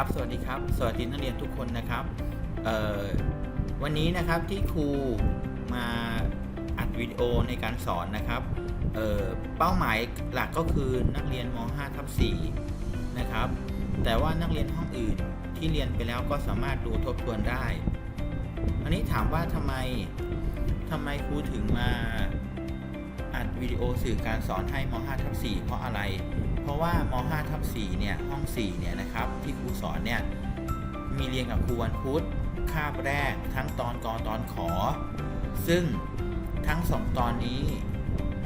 ครับสวัสดีครับ สวัสดีนักเรียนทุกคนนะครับวันนี้นะครับที่ครูมาอัดวิดีโอในการสอนนะครับเเป้าหมายหลักก็คือนักเรียนม .5 ทับ4นะครับ แต่ว่านักเรียนห้องอื่นที่เรียนไปแล้วก็สามารถดูทบทวนได้ อันนี้ถามว่าทำไมทำไมครูถึงมาอัดวิดีโอสื่อการสอนให้ม .5 ทับ4เพราะอะไร เพราะว่าม5ทับ4เนี่ยห้อง4เนี่ยนะครับที่ครูสอนเนี่ยมีเรียนกับครูวันพุธคาบแรกทั้งตอนกอตอนขอ ซึ่งทั้งสองตอนนี้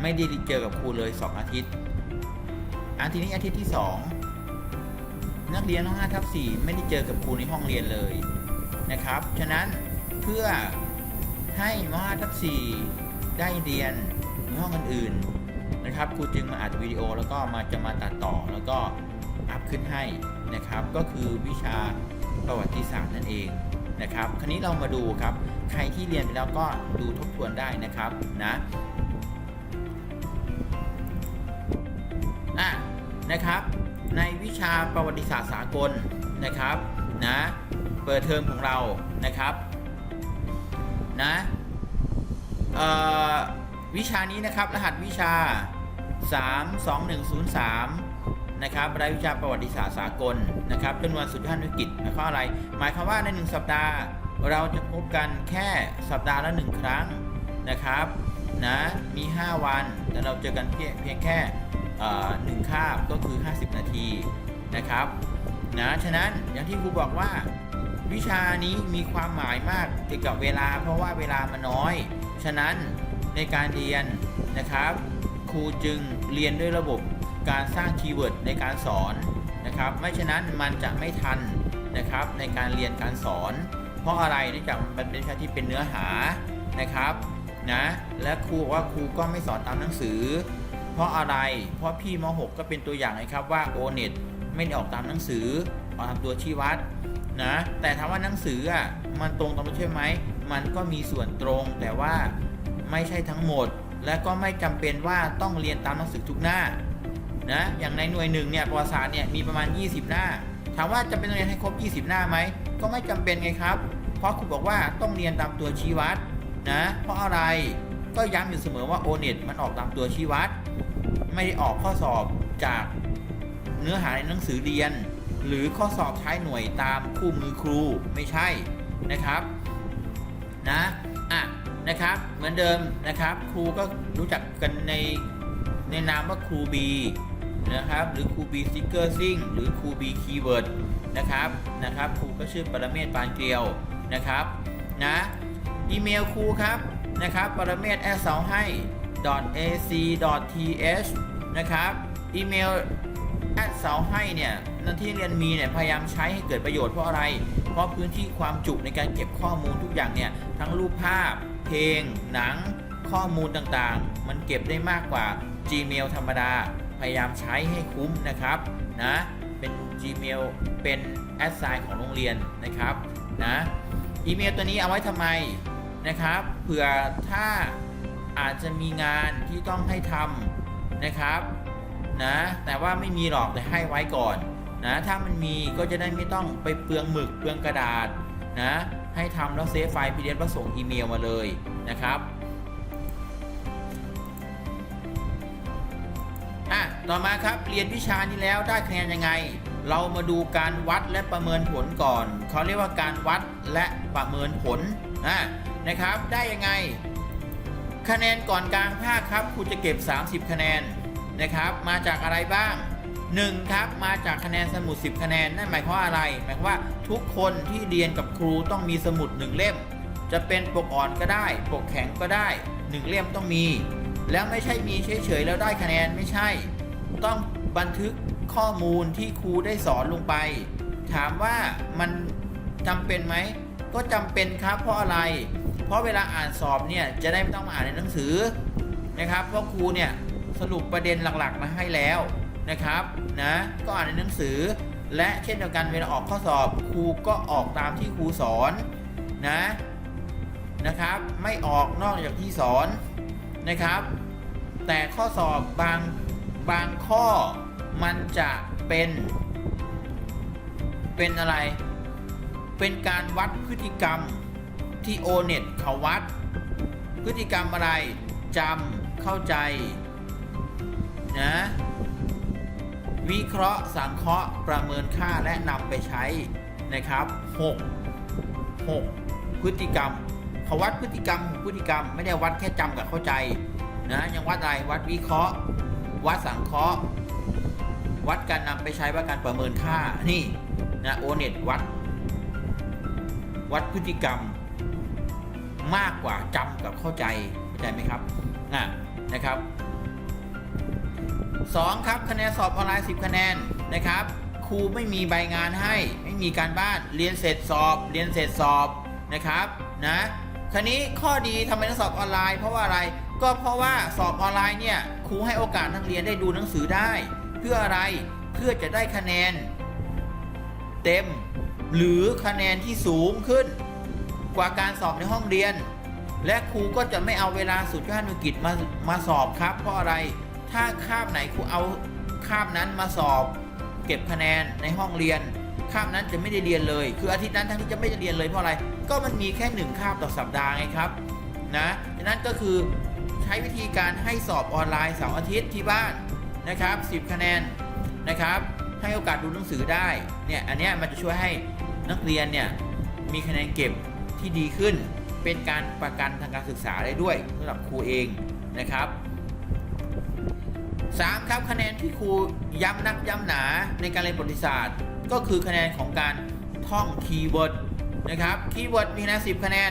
ไม่ได้เจอกับครูเลย 2 อาทิตย์อาทิตย์นี้อาทิตย์ที่ 2 นักเรียนห้อง5ทับ4ไม่ได้เจอกับครูในห้องเรียนเลยนะครับ ฉะนั้นเพื่อให้ม5ทับ4ได้เรียนในห้องอื่นๆ นะครับครูจึงมาอัดวิดีโอแล้วก็มาจะมาตัดต่อแล้วก็อัพขึ้นให้นะครับ ก็คือวิชาประวัติศาสตร์นั่นเองนะครับ คราวนี้เรามาดูครับ ใครที่เรียนไปแล้วก็ดูทบทวนได้นะครับนะอะนะครับ ในวิชาประวัติศาสตร์สากลนะครับนะเปิดเทอมของเรานะครับนะเอ่อ วิชานี้นะครับรหัสวิชา 32103 นะครับรายวิชาประวัติศาสตร์สากลนะครับจำนวนสุดท้ายวิกฤตหมายความอะไร หมายความว่าใน 1 สัปดาห์ เราจะพบกันแค่สัปดาห์ละ 1 ครั้งนะครับนะมี 5 วันแต่เราเจอกันเพียงเพียงแค่หนึ่งคาบก็คือ 50 นาทีนะครับนะฉะนั้นอย่างที่ครูบอกว่าวิชานี้มีความหมายมากเกี่ยวกับเวลาเพราะว่าเวลามันน้อย ฉะนั้น ในการเรียนนะครับ ครูจึงเรียนด้วยระบบการสร้างคีย์เวิร์ดในการสอนนะครับ ไม่ฉะนั้นมันจะไม่ทันนะครับในการเรียนการสอน เพราะอะไรเนื่องจากมันเป็นวิชาที่เป็นเนื้อหานะครับนะและครูว่าครูก็ไม่สอนตามหนังสือ เพราะอะไร เพราะพี่ม .6 ก็เป็นตัวอย่างนะครับว่า o n e t ไม่ได้ออกตามหนังสือออกตามตัวชี้วัดนะแต่ถามว่าหนังสืออะมันตรงตามตัวใช่ไหมมันก็มีส่วนตรงแต่ว่า ไม่ใช่ทั้งหมด และก็ไม่จำเป็นว่าต้องเรียนตามหนังสือทุกหน้านะอย่างในหน่วยหนึ่งเนี่ยประวัติศาสตร์เนี่ยมีประมาณ 20 หน้า ถามว่าจะเป็นต้องเรียนให้ครบ 20 หน้าไหมก็ไม่จำเป็นไงครับ เพราะครูบอกว่าต้องเรียนตามตัวชี้วัดนะเพราะอะไรก็ย้ำอยู่เสมอว่าโอเน็ตมันออกตามตัวชี้วัด ไม่ได้ออกข้อสอบจากเนื้อหาในหนังสือเรียน หรือข้อสอบท้ายหน่วยตามคู่มือครูไม่ใช่นะครับนะ นะครับ เหมือนเดิมนะครับ ครูก็รู้จักกันในในนามว่าครูบีนะครับ หรือครูบีสติกเกอร์ซิงหรือครูบีคีย์เวิร์ดนะครับนะครับครูก็ชื่อปรเมศปานเกลียวนะครับนะอีเมลครูครับนะครับปรเมศแอสเซาให้ ac th นะครับอีเมลแอดเสาให้เนี่ยนันที่เรียนมีเนี่ยพยายามใช้ให้เกิดประโยชน์เพราะอะไร เพราะพื้นที่ความจุในการเก็บข้อมูลทุกอย่างเนี่ยทั้งรูปภาพ เพลง หนัง ข้อมูลต่างๆ มันเก็บได้มากกว่า Gmail ธรรมดา พยายามใช้ให้คุ้มนะครับนะเป็น Gmail เป็นแอดไซน์ของโรงเรียนนะครับนะอีเมลตัวนี้เอาไว้ทำไมนะครับเผื่อถ้าอาจจะมีงานที่ต้องให้ทำนะครับนะแต่ว่าไม่มีหรอกแต่ให้ไว้ก่อนนะถ้ามันมีก็จะได้ไม่ต้องไปเปลืองหมึกเปลืองกระดาษนะ ให้ทำแล้วเซฟไฟล์ PDF แล้วส่งอีเมลมาเลยนะครับอะต่อมาครับเรียนวิชานี้แล้วได้คะแนนยังไง เรามาดูการวัดและประเมินผลก่อนเขาเรียกว่าการวัดและประเมินผลอะนะครับ ได้ยังไง คะแนนก่อนกลางภาคครับครูจะเก็บ 30 คะแนนนะครับ มาจากอะไรบ้าง 1. ครับมาจากคะแนนสมุด 10 คะแนน นั่นหมายความว่าอะไร หมายความว่าทุกคนที่เรียนกับครูต้องมีสมุด 1 เล่ม จะเป็นปกอ่อนก็ได้ ปกแข็งก็ได้ 1 เล่มต้องมี แล้วไม่ใช่มีเฉยๆแล้วได้คะแนนไม่ใช่ ต้องบันทึกข้อมูลที่ครูได้สอนลงไป ถามว่ามันจำเป็นไหม ก็จำเป็นครับเพราะอะไร เพราะเวลาอ่านสอบเนี่ยจะได้ไม่ต้องมาอ่านในหนังสือนะครับ เพราะครูเนี่ยสรุปประเด็นหลักๆมาให้แล้ว นะครับนะก็อ่านในหนังสือ และเช่นเดียวกันเวลาออกข้อสอบครูก็ออกตามที่ครูสอนนะนะครับ ไม่ออกนอกจากที่สอนนะครับ แต่ข้อสอบบางบางข้อมันจะเป็น เป็นอะไร เป็นการวัดพฤติกรรมที่โอเน็ตเขาวัด พฤติกรรมอะไรจำเข้าใจนะ วิเคราะห์สังเคราะห์ประเมินค่าและนำไปใช้นะครับ 6 6 พฤติกรรมเขาวัดพฤติกรรมพฤติกรรม ไม่ได้วัดแค่จำกับเข้าใจนะยังวัดอะไรวัดวิเคราะห์ วัดสังเคราะห์ วัดการนำไปใช้ว่าการประเมินค่านี่นะโอเน็ตวัด วัดพฤติกรรม มากกว่าจำกับเข้าใจเข้าใจไหมครับอะนะครับ สองครับคะแนนสอบออนไลน์ 10 คะแนนนะครับครูไม่มีใบงานให้ไม่มีการบ้านเรียนเสร็จสอบ เรียนเสร็จสอบนะครับนะคราวนี้ข้อดีทำไมต้องสอบออนไลน์เพราะว่าอะไรก็เพราะว่าสอบออนไลน์เนี่ยครูให้โอกาสนักเรียนได้ดูหนังสือได้ เพื่ออะไรเพื่อจะได้คะแนน เต็ม หรือคะแนนที่สูงขึ้น กว่าการสอบในห้องเรียน และครูก็จะไม่เอาเวลาสุดยอดธุรกิจมามาสอบครับ เพราะอะไร ถ้าคาบไหนครูเอาคาบนั้นมาสอบเก็บคะแนนในห้องเรียนคาบนั้นจะไม่ได้เรียนเลย คืออาทิตย์นั้นทั้งที่จะไม่ได้เรียนเลยเพราะอะไร ก็มันมีแค่หนึ่งคาบต่อสัปดาห์ไงครับนะดังนั้นก็คือใช้วิธีการให้สอบออนไลน์เสาร์อาทิตย์ที่บ้านนะครับ10 คะแนนนะครับให้โอกาสดูหนังสือได้เนี่ยอันนี้มันจะช่วยให้นักเรียนเนี่ยมีคะแนนเก็บที่ดีขึ้น เป็นการประกันทางการศึกษาได้ด้วยสำหรับครูเองนะครับ 3. ครับคะแนนที่ครูย้ำนักย้ำหนาในการเรียนประวัติศาสตร์ ก็คือคะแนนของการท่องคีย์เวิร์ดนะครับคีย์เวิร์ดมีคะแนน10 คะแนน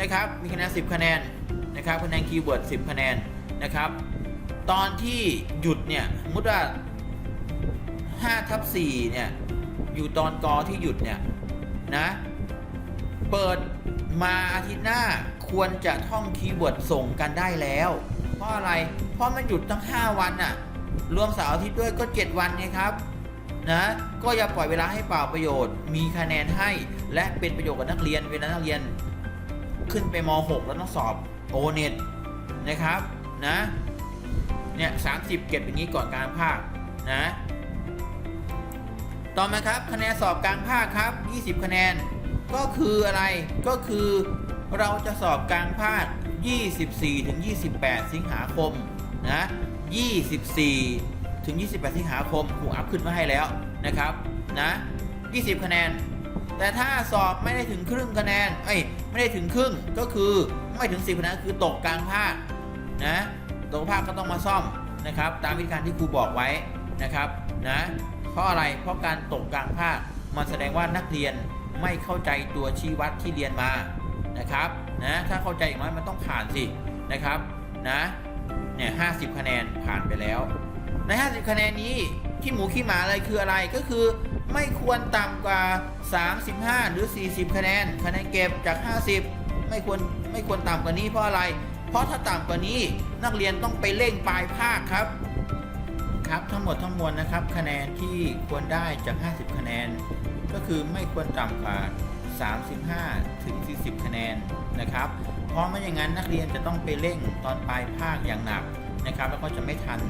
นะครับมีคะแนน10 คะแนนนะครับคะแนนคีย์เวิร์ด10 คะแนนนะครับตอนที่หยุดเนี่ยสมมติว่า5ทับ4เนี่ยอยู่ตอนกอที่หยุดเนี่ยนะเปิดมาอาทิตย์หน้าควรจะท่องคีย์เวิร์ดส่งกันได้แล้ว เพราะอะไร เพราะมันหยุดตั้ง 5 วันน่ะรวมเสาร์อาทิตย์ด้วยก็ 7 วันไงครับนะก็อย่าปล่อยเวลาให้เปล่าประโยชน์ มีคะแนนให้และเป็นประโยชน์กับนักเรียนเวลานักเรียน ขึ้นไปม .6 แล้วต้องสอบโอเน็ตนะครับนะเนี่ยสาเก็บอย่างนี้ก่อนกลารภาคนะต่อมาครับคะแนนสอบกลางภาคครับ 20 คะแนน ก็คืออะไรก็คือเราจะสอบกลางภาค 24ถึง28 สิงหาคมนะ24ถึง28 สิงหาคมครูอัพขึ้นมาให้แล้วนะครับนะ20 คะแนน แต่ถ้าสอบไม่ได้ถึงครึ่งคะแนนเอ้ยไม่ได้ถึงครึ่งก็คือไม่ถึง 10 คะแนนคือตกกลางภาคนะตกภาคก็ต้องมาซ่อมนะครับ ตามวิธีการที่ครูบอกไว้นะครับนะเพราะอะไรเพราะการตกกลางภาคมันแสดงว่านักเรียนไม่เข้าใจตัวชี้วัดที่เรียนมานะครับ นะถ้าเข้าใจอย่างน้อยมันต้องผ่านสินะครับนะเนี่ยห้คะแนนผ่านไปแล้ว ใน 50 คะแนนนี้ขี้หมูขี้หมาอะไรคืออะไรก็คือไม่ควรต่ำกว่า 35 หรือ 40 คะแนน คะแนนเก็บจาก 50 ไม่ควรไม่ควรต่ำกว่านี้เพราะอะไร เพราะถ้าต่ำกว่านี้นักเรียนต้องไปเร่งปลายภาคครับครับทั้งหมดทั้งมวลนะครับ คะแนนที่ควรได้จาก 50 คะแนน ก็คือไม่ควรต่ำกว่า 35 ถึง 40 คะแนนนะครับ เพราะไม่อย่างนั้นนักเรียนจะต้องไปเร่งตอนปลายภาคอย่างหนักนะครับ แล้วก็จะไม่ทัน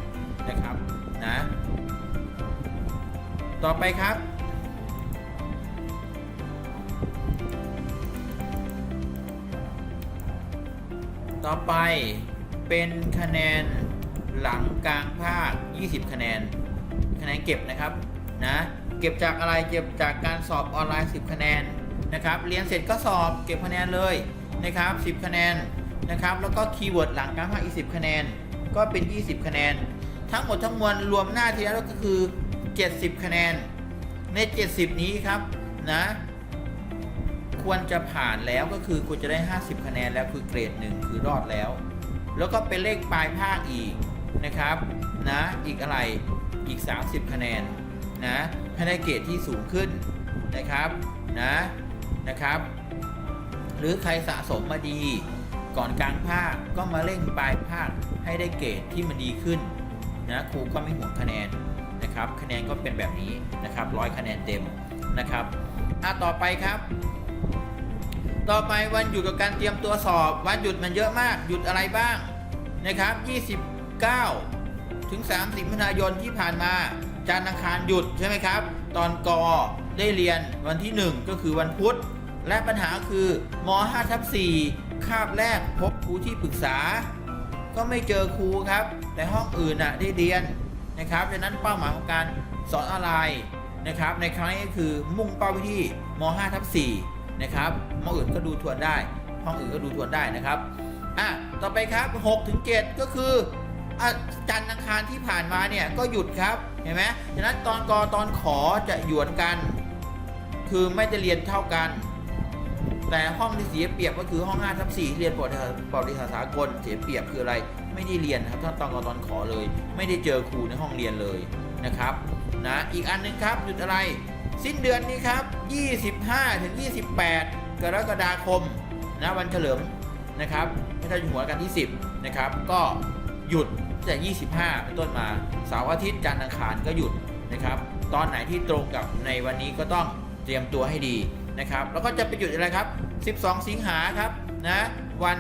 นะครับนะต่อไปครับ ต่อไปเป็นคะแนนหลังกลางภาค 20 คะแนน คะแนนเก็บนะครับนะ เก็บจากอะไร เก็บจากการสอบออนไลน์ 10 คะแนน นะครับเรียนเสร็จก็สอบเก็บคะแนนเลยนะครับ 10 คะแนนนะครับแล้วก็คีย์เวิร์ดหลังกางภาคอีก10คะแนน ก็เป็น 20 คะแนน ทั้งหมดทั้งมวลรวมหน้าที่แล้วก็คือ 70 คะแนน ใน 70 นี้ครับนะควรจะผ่านแล้วก็คือควรจะได้ 50 คะแนนแล้วคือเกรด 1 คือรอดแล้ว แล้วก็เป็นเลขปลายภาคอีกนะครับนะอีกอะไรอีก 30 คะแนนนะให้ได้เกรดที่สูงขึ้นนะครับนะ นะครับ หรือใครสะสมมาดี ก่อนกลางภาคก็มาเร่งปลายภาคให้ได้เกรดที่มันดีขึ้นนะครูก็ไม่ห่วงคะแนนนะครับ คะแนนก็เป็นแบบนี้นะครับร้อยคะแนนเต็มนะครับอะต่อไปครับ ต่อไปวันหยุดกับการเตรียมตัวสอบ วันหยุดมันเยอะมากหยุดอะไรบ้างนะครับ 29 ถึง 30มิถุนายนที่ผ่านมาจันทร์อังคารหยุดใช่ไหมครับ ตอนกอได้เรียนวันที่ 1 ก็คือวันพุธ และปัญหาคือม5ทับ4คาบแรกพบครูที่ปรึกษา ก็ไม่เจอครูครับ แต่ห้องอื่นน่ะได้เรียนนะครับดังนั้นเป้าหมายของการสอนออนไลน์นะครับ ในครั้งนี้ก็คือมุ่งเป้าไปที่ม5ทับ4นะครับห้องอื่นก็ดูทวนได้ ห้องอื่นก็ดูทวนได้นะครับอะต่อไปครับ6ถึง7ก็คืออะจันทร์อังคารที่ผ่านมาเนี่ยก็หยุดครับเห็นไหมดังนั้นตอนกอตอนขอจะหยวนกัน คือไม่จะเรียนเท่ากัน แต่ห้องที่เสียเปรียบก็คือห้อง5ทับ4เรียนประวัติศาสตร์ประวัติศาสตร์สากลเสียเปรียบคืออะไร ไม่ได้เรียนนะครับท่านตอนกอตอนขอเลย ไม่ได้เจอครูในห้องเรียนเลยนะครับนะอีกอันหนึงครับหยุดอะไร สิ้นเดือนนี้ครับ 25ถึง28 กรกฎาคมนะวันเฉลิมนะครับพระเจ้าอยู่หัวกันที่ 10นะครับก็หยุดตั้งแต่ 25 เป็นต้นมาเสาร์อาทิตย์จันทร์อังคารก็หยุดนะครับ ตอนไหนที่ตรงกับในวันนี้ก็ต้องเตรียมตัวให้ดี นะครับ แล้วก็จะไปหยุดอะไรครับ 12 สิงหาครับนะวัน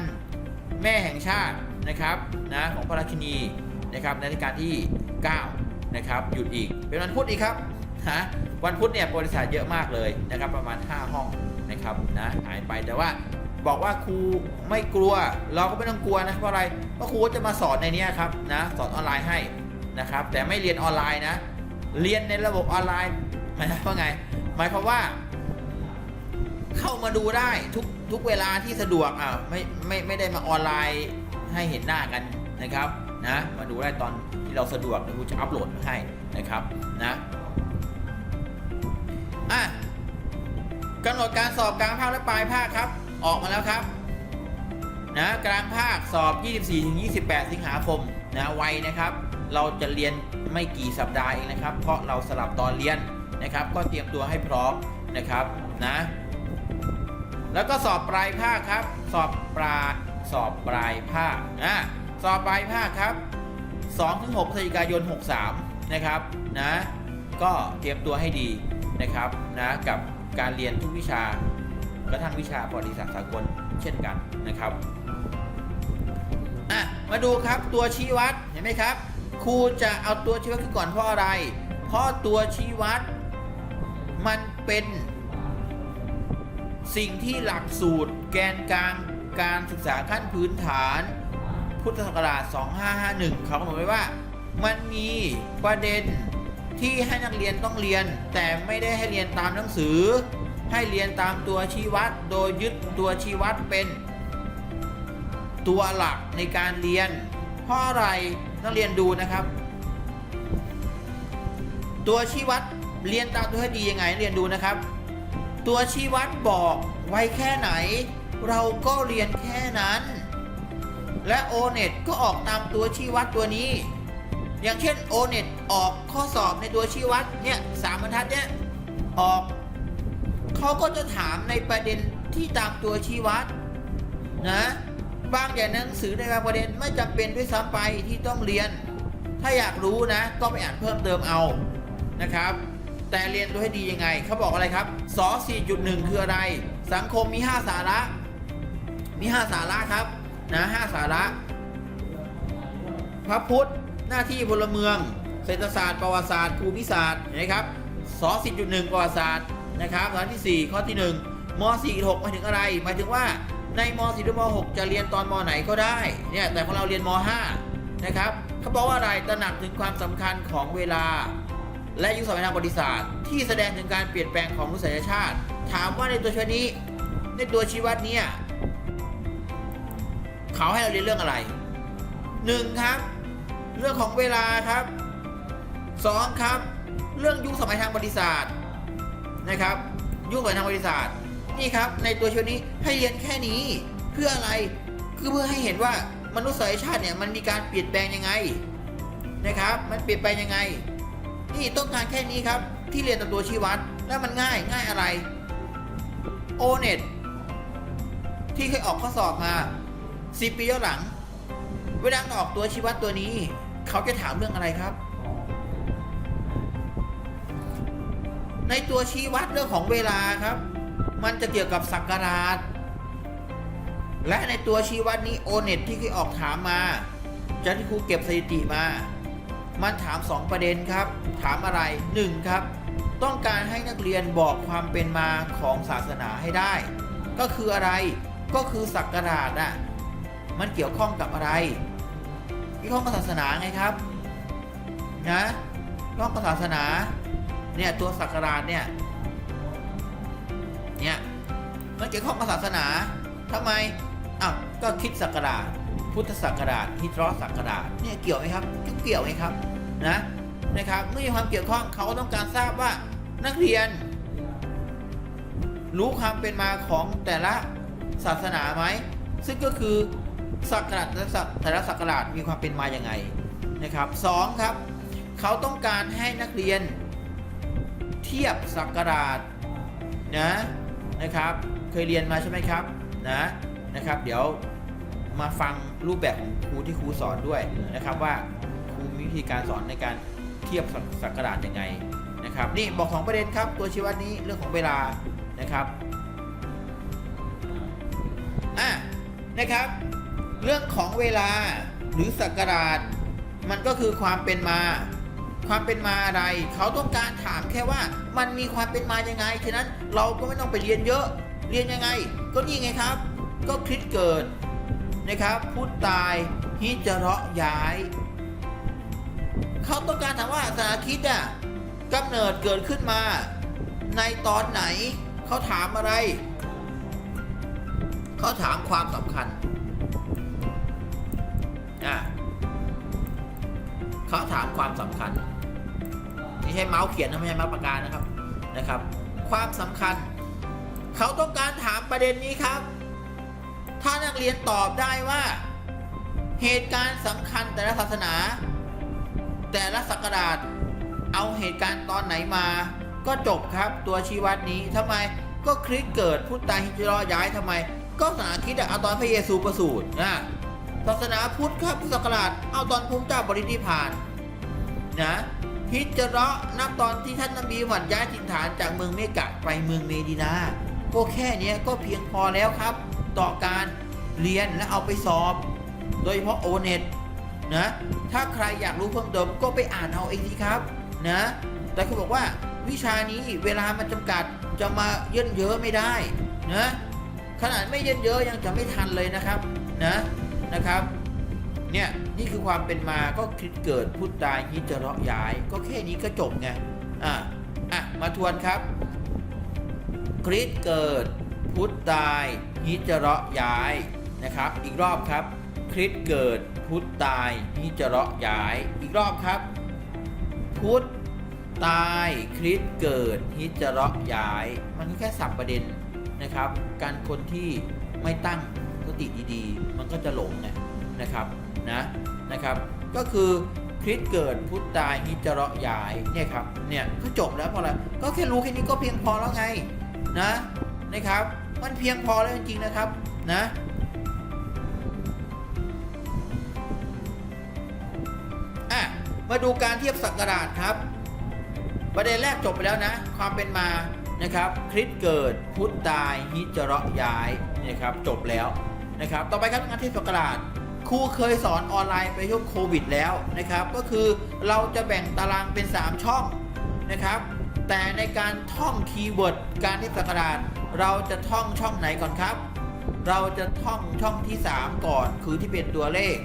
แม่แห่งชาตินะครับนะของพระราชินีนะครับในรัชกาลที่ 9 นะครับ หยุดอีก เป็นวันพุธอีกครับฮะวันพุธเนี่ยบริษัทเยอะมากเลยนะครับประมาณ 5 ห้องนะครับนะหายไปแต่ว่าบอกว่าครูไม่กลัวเราก็ไม่ต้องกลัวนะเพราะอะไรเพราะครูก็จะมาสอนในนี้ครับนะสอนออนไลน์ให้นะครับ แต่ไม่เรียนออนไลน์นะ เรียนในระบบออนไลน์หมายความว่าไง หมายความว่า เข้ามาดูได้ทุกทุกเวลาที่สะดวกอ่าไม่ไม่ไม่ได้มาออนไลน์ให้เห็นหน้ากันนะครับนะมาดูได้ตอนที่เราสะดวกเดี๋ยวกูจะอัปโหลดมาให้นะครับนะอะกำหนดการสอบกลางภาคและปลายภาคครับ ออกมาแล้วครับนะกลางภาคสอบ 24-28 สิงหาคมนะไวนะครับ เราจะเรียนไม่กี่สัปดาห์เองนะครับ เพราะเราสลับตอนเรียนนะครับ ก็เตรียมตัวให้พร้อมนะครับนะ แล้วก็สอบปลายภาคครับ สอบปลาสอบปลายภาคอะสอบปลายภาคครับ2ถึงพฤศจิกายน 63 นะครับนะก็เตรียมตัวให้ดีนะครับนะกับการเรียนทุกวิชากระทั่งวิชาประวัติศาสตร์สากลเช่นกันนะครับอะมาดูครับตัวชี้วัดเห็นไหมครับครูจะเอาตัวชี้วัดขึ้นก่อนเพราะอะไร เพราะตัวชี้วัดมันเป็น สิ่งที่หลักสูตรแกนกลางการศึกษาขั้นพื้นฐาน พุทธศักราช 2551 เขากำหนดไว้ว่า มันมีประเด็นที่ให้นักเรียนต้องเรียน แต่ไม่ได้ให้เรียนตามหนังสือ ให้เรียนตามตัวชี้วัด โดยยึดตัวชี้วัดเป็น ตัวหลักในการเรียน เพราะอะไรนักเรียนดูนะครับ ตัวชี้วัดเรียนตามตัวให้ดียังไงเรียนดูนะครับ ตัวชี้วัดบอกไว้แค่ไหน เราก็เรียนแค่นั้น และ o n e t ก็ออกตามตัวชี้วัดตัวนี้ อย่างเช่น o n e t ออกข้อสอบในตัวชี้วัดเนี่ยสามบรรทัดเนี่ยออกเขาก็จะถามในประเด็นที่ตามตัวชี้วัดนะบางอย่างหนังสือในบางประเด็นไม่จำเป็นด้วยซ้ำไปที่ต้องเรียน ถ้าอยากรู้นะ ก็ไปอ่านเพิ่มเติมเอานะครับ แต่เรียนรู้ให้ดียังไง เขาบอกอะไรครับสอ4.1 คืออะไร สังคมมี 5 สาระ มี 5 สาระครับ นะ5สาระ พระพุทธ หน้าที่พลเมือง เศรษฐศาสตร์ ประวัติศาสตร์ ภูมิศาสตร์ เห็นไหมครับสอ4.1 ประวัติศาสตร์ นะครับข้อที่ 4 ข้อที่1ม 4 6หมายถึงอะไร หมายถึงว่าในม4ถึงม6 จะเรียนตอนม ไหนก็ได้ เนี่ย แต่ของเราเรียนม 5 นะครับ เขาบอกว่าอะไร ตระหนักถึงความสำคัญของเวลา และยุคสมัยทางประวัติศาสตร์ที่แสดงถึงการเปลี่ยนแปลงของมนุษยชาติ ถามว่าในตัวชี้วัดนี้ ในตัวชี้วัดนี้เขาให้เราเรียนเรื่องอะไรหนึ่งครับ เรื่องของเวลาครับสองครับ เรื่องยุคสมัยทางประวัติศาสตร์นะครับ ยุคสมัยทางประวัติศาสตร์นี่ครับ ในตัวชี้วัดนี้ให้เรียนแค่นี้เพื่ออะไรคือเพื่อให้เห็นว่ามนุษยชาติเนี่ยมันมีการเปลี่ยนแปลงยังไงนะครับ มันเปลี่ยนแปลงยังไง นี่ต้องการแค่นี้ครับ ที่เรียนตัวตัวชี้วัด แล้วมันง่ายง่ายอะไรโอเน็ตที่เคยออกข้อสอบมาสิปีย้อนหลัง เวลาออกตัวชี้วัดตัวนี้ เขาจะถามเรื่องอะไรครับ ในตัวชี้วัดเรื่องของเวลาครับ มันจะเกี่ยวกับศักราช และในตัวชี้วัดนี้โอเน็ตที่เคยออกถามมาจากที่ครูเก็บสถิติมา มันถาม 2 ประเด็นครับ ถามอะไร 1 ครับ ต้องการให้นักเรียนบอกความเป็นมาของศาสนาให้ได้ ก็คืออะไรก็คือศักราชอะมันเกี่ยวข้องกับอะไรเกี่ยวข้องกับศาสนาไงครับนะเกี่ยวข้องกับศาสนาเนี่ยตัวศักราชเนี่ยเนี่ยมันเกี่ยวข้องกับศาสนาทำไมอ้าวก็คิดศักราช พุทธศักราชฮิจรัสศักราชเนี่ยเกี่ยวไหมครับเกี่ยวไหมครับนะนะครับเมื่อมีความเกี่ยวข้องเขาก็ต้องการทราบว่านักเรียน รู้ความเป็นมาของแต่ละศาสนาไหมซึ่งก็คือศักราชแต่ละศักแต่ละศักราชมีความเป็นมาอย่างไงนะครับสองครับ เขาต้องการให้นักเรียนเทียบศักราชนะนะครับ เคยเรียนมาใช่ไหมครับนะนะครับ เดี๋ยว มาฟังรูปแบบของครูที่ครูสอนด้วยนะครับว่าครูมีวิธีการสอนในการเทียบศักศักราชยังไงนะครับนี่บอกของประเด็นครับตัวชี้วัดนี้เรื่องของเวลานะครับอะนะครับ เรื่องของเวลาหรือศักราชมันก็คือความเป็นมา ความเป็นมาอะไร เขาต้องการถามแค่ว่ามันมีความเป็นมายังไงฉะนั้นเราก็ไม่ต้องไปเรียนเยอะเรียนยังไง ก็นี่ไงครับ ก็คริสเกิด นะครับพูดตายฮิจเราะย้าย เขาต้องการถามว่าศาสนาคริดอะกำเนิดเกิดขึ้นมา ในตอนไหนเขาถามอะไร เขาถามความสำคัญอะเขาถามความสำคัญไม่ใช่เมาส์เขียนนะไม่ใช่เมาส์ปากกานะครับนะครับ ความสำคัญ เขาต้องการถามประเด็นนี้ครับ ถ้านักเรียนตอบได้ว่า เหตุการณ์สำคัญแต่ละศาสนา แต่ละศักราชเอาเหตุการณ์ตอนไหนมา ก็จบครับตัวชี้วัดนี้ทำไมก็คริสเกิดพุทธตายฮิจรอย้ายทำไม ก็ศาสนาคริดเอาตอนพระเยซูประสูตินะศาสนาพุทธครับพุทธศักราชเอาตอนพระเจ้าบริณิพานนะฮิจเราะห์นับตอนที่ท่านนบีหวัดย้ายถิ่นฐานจากเมืองเมกะไปเมืองเมดินา ก็แค่นี้ก็เพียงพอแล้วครับ ต่อการเรียนและเอาไปสอบ โดยเฉพาะโอเน็ตนะถ้าใครอยากรู้เพิ่มเติมก็ไปอ่านเอาเองสิครับนะแต่เขาบอกว่าวิชานี้เวลามันจำกัดจะมาเย่นเยอะไม่ได้นะขนาดไม่เย่นเยอะยังจะไม่ทันเลยนะครับนะนะครับเนี่ยนี่คือความเป็นมาก็คิดเกิดพุทธตายฮิจเราะย้าย ก็แค่นี้ก็จบไงอะอะมาทวนครับ คริสเกิด พุทธตายฮิจเราะย้ายนะครับ อีกรอบครับ คริสเกิด พุทธตายฮิจเราะย้าย อีกรอบครับ พุทธตายคริสเกิดฮิจเราะย้าย มันแค่สับประเด็นนะครับ การคนที่ไม่ตั้งสติดีๆ มันก็จะหลงไงนะครับนะนะครับ ก็คือคริสเกิดพุทธตายฮิจเราะย้ายเนี่ยครับเนี่ยก็จบแล้วพราะอะไรก็แค่รู้แค่นี้ก็เพียงพอแล้วไง นะนะครับ มันเพียงพอแล้วจริงๆนะครับนะอะมาดูการเทียบศักราชครับ ประเด็นแรกจบไปแล้วนะ ความเป็นมานะครับคริสเกิดพุทธตายฮิจเราะย้ายนะครับจบแล้วนะครับ ต่อไปครับงานเทียบศักราชครูเคยสอนออนไลน์ไปช่วงโควิดแล้วนะครับ ก็คือเราจะแบ่งตารางเป็น 3 ช่องนะครับ แต่ในการท่องคีย์เวิร์ดการทียบศักราชเราจะท่องช่องไหนก่อนครับ เราจะท่องช่องที่ 3 ก่อน คือที่เป็นตัวเลข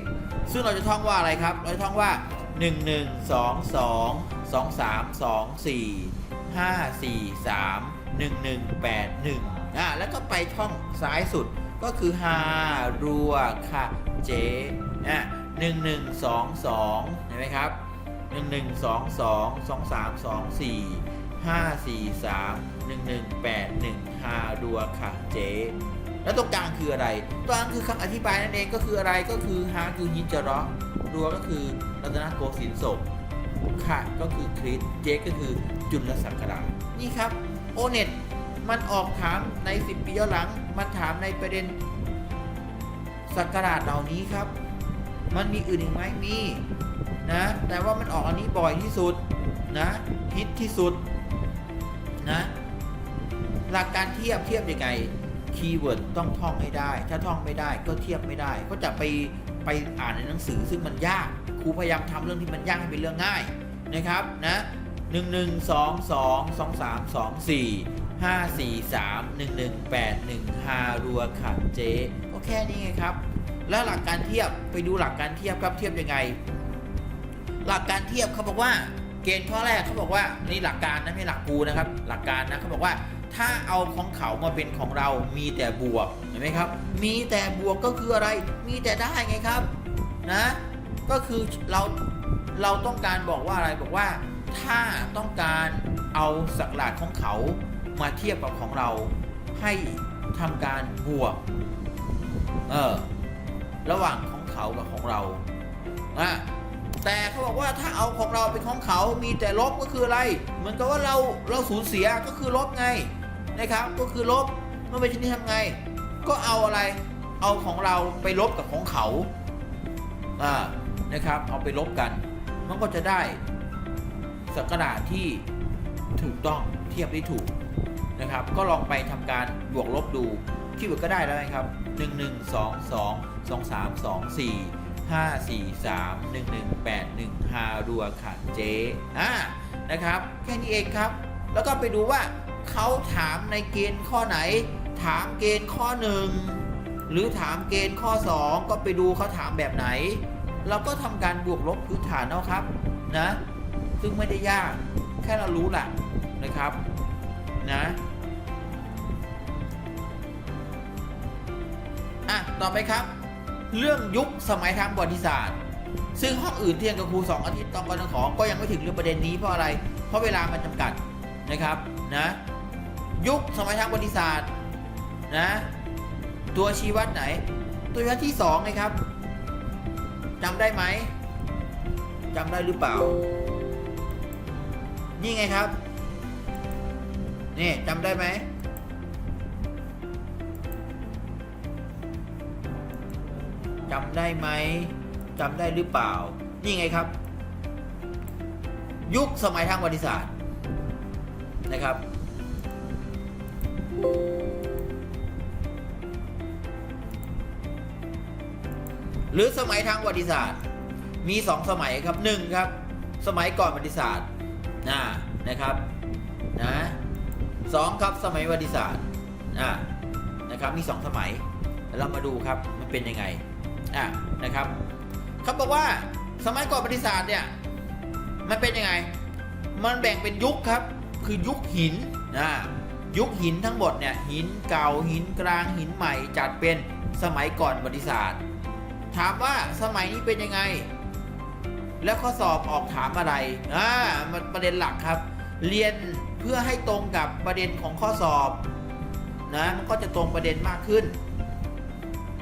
ซึ่งเราจะท่องว่าอะไรครับ เราจะท่องว่า 1 1 2 2 2 3 2 4 5 4 3 1 1 8 1อะแล้วก็ไปช่องซ้ายสุดก็คือฮารัวค่ะเจอะ1 1 2 2เห็นไหมครับ1 1 2 2 2 3 2 4 5 4 3 1 1 8 1ฮา รัวค่ะเจแล้วตรงกลางคืออะไรตรงกลางคือคำอธิบายนั่นเองก็คืออะไรก็คือฮาคือฮิจระห์รัวก็คือรัตนโกสินทร์ศพค่ะก็คือคริสเจก็คือจุลศักราชนี่ครับโอเน็ตมันออกถามใน 10 ปีย้อนหลัง มันถามในประเด็นศักราชเหล่านี้ครับ มันมีอื่นอีกไหมมีนะ แต่ว่ามันออกอันนี้บ่อยที่สุดนะฮิตที่สุด นะ หลักการเทียบเทียบยังไงคีย์เวิร์ดต้องท่องให้ได้ ถ้าท่องไม่ได้ก็เทียบไม่ได้ ก็จะไปไปอ่านในหนังสือซึ่งมันยากครูพยายามทำเรื่องที่มันยากให้เป็นเรื่องง่ายนะครับนะหนึ่งหนึ่งสองสองสองสามสองสี่ห้าสี่สามหนึ่งหนึ่งแปดหนึ่งฮารัวขันเจก็แค่นี้ไงครับ แล้วหลักการเทียบไปดูหลักการเทียบครับเทียบยังไง หลักการเทียบเขาบอกว่า เกณฑ์ข้อแรกเขาบอกว่านี่หลักการนะไม่หลักกูนะครับ หลักการนะเขาบอกว่าถ้าเอาของเขามาเป็นของเรามีแต่บวกเห็นไหมครับ มีแต่บวกก็คืออะไร มีแต่ได้ไงครับนะ ก็คือเราเราต้องการบอกว่าอะไรบอกว่า ถ้าต้องการเอาสักหลาดของเขามาเทียบกับของเราให้ทำการบวกเออระหว่างของเขากับของเราอะ แต่เขาบอกว่าถ้าเอาของเราเป็นของเขา มีแต่ลบก็คืออะไร เหมือนกับว่าเราเราสูญเสียก็คือลบไงนะครับ ก็คือลบเมื่อเป็นเช่นนี้ทำไง ก็เอาอะไร เอาของเราไปลบกับของเขาอ่านะครับ เอาไปลบกัน มันก็จะได้สักกระดาษที่ถูกต้องเทียบได้ถูกนะครับ ก็ลองไปทำการบวกลบดูที่บวกก็ได้แล้วนะครับ 1 1 2 2 2 3 2 4 5 4 3 1 1 8 1 5รัวค่ะเจ๊อ่านะครับ แค่นี้เองครับ แล้วก็ไปดูว่าเขาถามในเกณฑ์ข้อไหน ถามเกณฑ์ข้อหนึ่งหรือถามเกณฑ์ข้อ 2 ก็ไปดูเขาถามแบบไหน เราก็ทำการบวกลบพื้นฐานเอาครับนะ ซึ่งไม่ได้ยาก แค่เรารู้แหละนะครับนะอะ ต่อไปครับ เรื่องยุคสมัยทางประวัติศาสตร์ ซึ่งห้องอื่นเที่ยงกับครู2อาทิตย์ตอนก่อนขอก็ยังไม่ถึงเรื่องประเด็นนี้เพราะอะไร เพราะเวลามันจำกัดนะครับนะยุคสมัยทางประวัติศาสตร์นะตัวชี้วัดไหน ตัวชี้วัดที่2นะครับจำได้ไหมจำได้หรือเปล่า นี่ไงครับ นี่จำได้ไหม จำได้ไหมจำได้หรือเปล่า นี่ไงครับ ยุคสมัยทางประวัติศาสตร์นะครับ หรือสมัยทางประวัติศาสตร์ มีสองสมัยครับหนึ่งครับ สมัยก่อนประวัติศาสตร์นะนะครับนะสองครับสมัยประวัติศาสตร์อ่านะครับมีสองสมัยแล้วเรามาดูครับมันเป็นยังไง อ่านะครับเขาบอกว่าสมัยก่อนประวัติศาสตร์เนี่ยมันเป็นยังไง มันแบ่งเป็นยุคครับ คือยุคหินนะยุคหินทั้งหมดเนี่ยหินเก่าหินกลางหินใหม่จัดเป็นสมัยก่อนประวัติศาสตร์ ถามว่าสมัยนี้เป็นยังไง แล้วข้อสอบออกถามอะไรอ่ามันประเด็นหลักครับ เรียนเพื่อให้ตรงกับประเด็นของข้อสอบนะมันก็จะตรงประเด็นมากขึ้น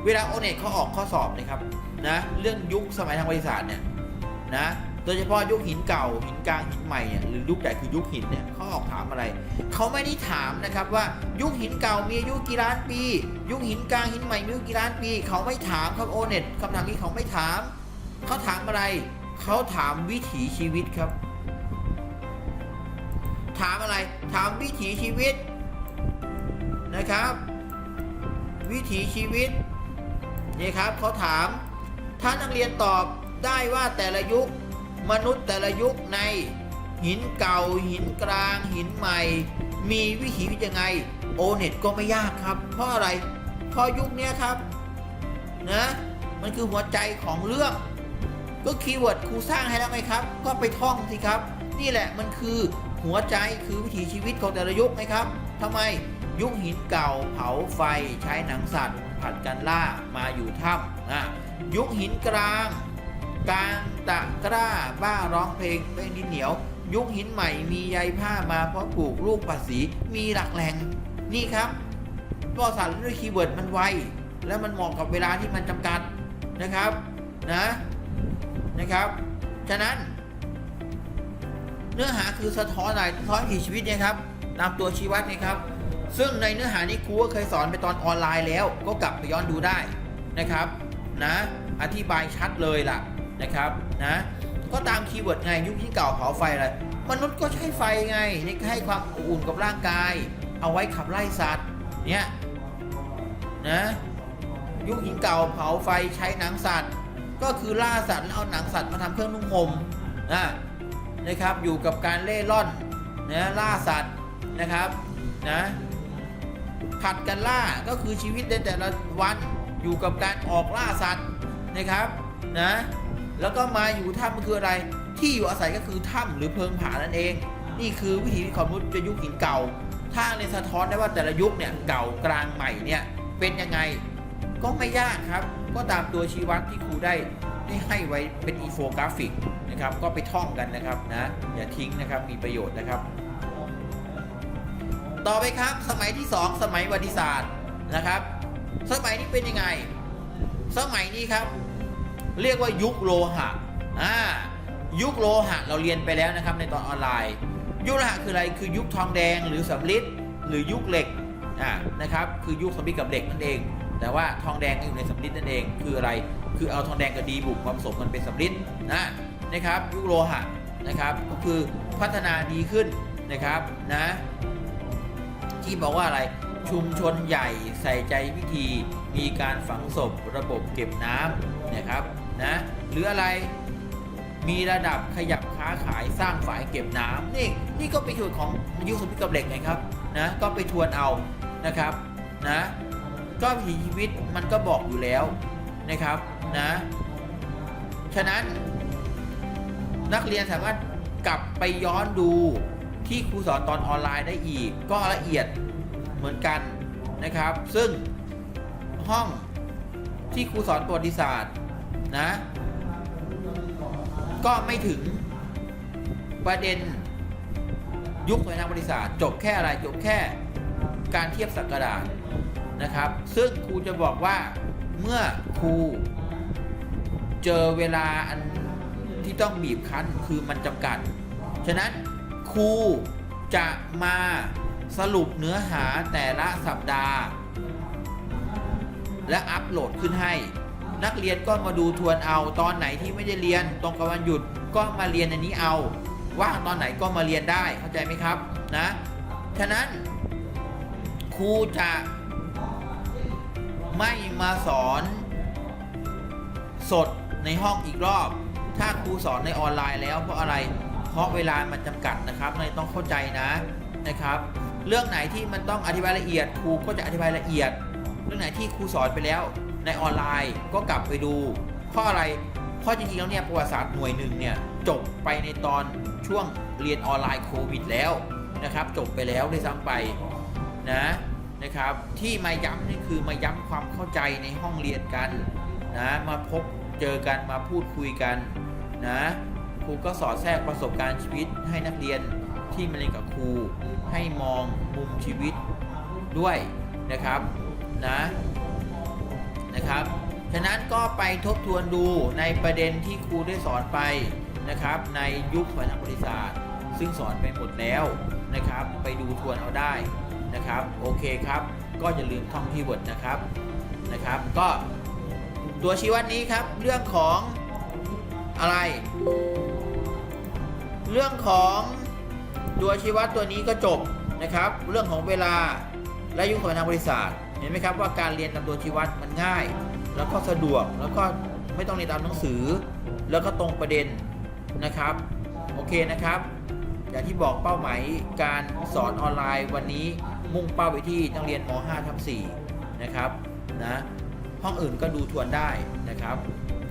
เวลาโอเน็ตเขาออกข้อสอบนะครับนะเรื่องยุคสมัยทางประวัติศาสตร์เนี่ยนะโดยเฉพาะยุคหินเก่าหินกลางหินใหม่เนี่ยหรือยุคใหญ่คือยุคหินเนี่ยเขาออกถามอะไรเขาไม่ได้ถามนะครับว่ายุคหินเก่ามีอายุกี่ล้านปี ยุคหินกลางหินใหม่มีอายุกี่ล้านปี เขาไม่ถามครับโอเน็ตคำถามนี้เขาไม่ถามเขาถามอะไรเขาถามวิถีชีวิตครับ ถามอะไรถามวิถีชีวิตนะครับ วิถีชีวิต นี่ครับเขาถามถ้านักเรียนตอบได้ว่าแต่ละยุค มนุษย์แต่ละยุคใน หินเก่าหินกลาง หินใหม่ มีวิถีวิยังไงโอเน็ตก็ไม่ยากครับ เพราะอะไรเพราะยุคนี้ครับนะมันคือหัวใจของเรื่อง ก็คีย์เวิร์ดครูสร้างให้แล้วไงครับ ก็ไปท่องสิครับ นี่แหละมันคือหัวใจคือวิถีชีวิตของแต่ละยุคนะครับทำไมยุคหินเก่าเผาไฟใช้หนังสัตว์ ผัดกันล่ามาอยู่ถ้ำนะยุคหินกลาง กลางตะกร้าบ้าร้องเพลงเป็นดินเหนียว ยุคหินใหม่มีใยผ้ามาเพราะปลูกลูกปัดสีมีหลักแหล่งนี่ครับประวัติศารด้วยคีย์เวิร์ดมันไว แล้วมันเหมาะกับเวลาที่มันจำกัดนะครับนะนะครับ ฉะนั้น เนื้อหาคือสะท้อนอะไรสะท้อนถีชีวิตเนี่ยครับตามตัวชีวัดนี่ครับ ซึ่งในเนื้อหานี้ครูก็เคยสอนไปตอนออนไลน์แล้ว ก็กลับไปย้อนดูได้นะครับนะอธิบายชัดเลยล่ะนะครับนะก็ตามคีย์เวิร์ดไงยุคที่เก่าเผาไฟอะไรมนุษย์ก็ใช้ไฟไงในให้ความอบอุ่นกับร่างกาย เอาไว้ขับไล่สัตว์เนี่ยนะยุคหินเก่าเผาไฟใช้หนังสัตว์ ก็คือล่าสัตว์แล้วเอาหนังสัตว์มาทำเครื่องนุ่งห่มนะนะครับอยู่กับการเล่ร่อนนะล่าสัตว์นะครับนะ ผัดกันล่าก็คือชีวิตในแต่ละวันอยู่กับการออกล่าสัตว์นะครับนะแล้วก็มาอยู่ถ้ำก็คืออะไร ที่อยู่อาศัยก็คือถ้ำหรือเพิงผานั่นเอง นี่คือวิถีชีวิตของมนุษย์ยุคหินเก่า ถ้าเลยสะท้อนได้ว่าแต่ละยุคเนี่ยเก่ากลางใหม่เนี่ยเป็นยังไงก็ไม่ยากครับ ก็ตามตัวชี้วัดที่ครูได้ได้ให้ไว้เป็นอีโฟกราฟิกนะครับก็ไปท่องกันนะครับนะอย่าทิ้งนะครับมีประโยชน์นะครับ ต่อไปครับสมัยที่ 2 สมัยวัติศาสตร์นะครับ สมัยนี้เป็นยังไง สมัยนี้ครับ เรียกว่ายุคโลหะอ่ายุคโลหะเราเรียนไปแล้วนะครับในตอนออนไลน์ ยุคโลหะคืออะไรคือยุคทองแดงหรือสำริดหรือยุคเหล็กอ่านะครับคือยุคสำริดกับเหล็กนั่นเอง แต่ว่าทองแดงก็อยู่ในสำริดนั่นเอง คืออะไรคือเอาทองแดงกับดีบุกมาผสมกันเป็นสำริดนะนะครับ ยุคโลหะนะครับก็คือพัฒนาดีขึ้นนะครับนะ ที่บอกว่าอะไรชุมชนใหญ่ใส่ใจวิธี มีการฝังศพระบบเก็บน้ำนะครับนะหรืออะไรมีระดับขยับค้าขายสร้างฝายเก็บน้ำนี่นี่ก็เป็นส่วนของยุคสมพิกับเหล็กไงครับนะก็ไปทวนเอานะครับนะก็วิถีชีวิตมันก็บอกอยู่แล้วนะครับนะฉะนั้นนักเรียนสามารถกลับไปย้อนดู ที่ครูสอนตอนออนไลน์ได้อีก ก็ละเอียดเหมือนกันนะครับ ซึ่งห้องที่ครูสอนประวัติศาสตร์นะก็ไม่ถึงประเด็นยุคในทางประวัติศาสตร์ จบแค่อะไรจบแค่การเทียบสักกระดานะครับ ซึ่งครูจะบอกว่าเมื่อครูเจอเวลาอันที่ต้องบีบคั้นคือมันจำกัด ฉะนั้น ครูจะมาสรุปเนื้อหาแต่ละสัปดาห์ และอัปโหลดขึ้นให้ นักเรียนก็มาดูทวนเอาตอนไหนที่ไม่ได้เรียน ตรงกับวันหยุดก็มาเรียนอันนี้เอา ว่างตอนไหนก็มาเรียนได้เข้าใจไหมครับนะฉะนั้นครูจะไม่มาสอนสดในห้องอีกรอบ ถ้าครูสอนในออนไลน์แล้วเพราะอะไร เพราะเวลามันจำกัดนะครับเลยต้องเข้าใจนะนะครับ เรื่องไหนที่มันต้องอธิบายละเอียดครูก็จะอธิบายละเอียด เรื่องไหนที่ครูสอนไปแล้วในออนไลน์ก็กลับไปดูเพราะอะไรเพราะจริงๆแล้วเนี่ยประวัติศาสตร์หน่วยหนึ่งเนี่ยจบไปในตอนช่วงเรียนออนไลน์โควิดแล้วนะครับ จบไปแล้วด้วยซ้ำไปนะนะครับ ที่มาย้ำนี่คือมาย้ำความเข้าใจในห้องเรียนกันนะมาพบเจอกันมาพูดคุยกันนะ ครูก็สอดแทรกประสบการณ์ชีวิตให้นักเรียนที่มาเรียนกับครู ให้มองมุมชีวิตด้วยนะครับนะนะครับฉะนั้นก็ไปทบทวนดูในประเด็นที่ครูได้สอนไปนะครับ ในยุคของนักบริษัทซึ่งสอนไปหมดแล้วนะครับ ไปดูทวนเอาได้นะครับ โอเคครับ ก็อย่าลืมท่องที่บทนะครับนะครับ ก็ตัวชี้วัดนี้ครับ เรื่องของอะไร เรื่องของตัวชี้วัดตัวนี้ก็จบนะครับ เรื่องของเวลาและยุคของทางบริษัทเห็นไหมครับว่าการเรียนตามตัวชี้วัดมันง่าย แล้วก็สะดวกแล้วก็ไม่ต้องเรียนตามหนังสือ แล้วก็ตรงประเด็นนะครับโอเคนะครับ อย่างที่บอกเป้าหมายการสอนออนไลน์วันนี้มุ่งเป้าไปที่นักเรียนม .5 ทับ4นะครับนะห้องอื่นก็ดูทวนได้นะครับ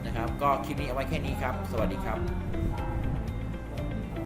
นะครับ ก็คลิปนี้เอาไว้แค่นี้ครับ สวัสดีครับ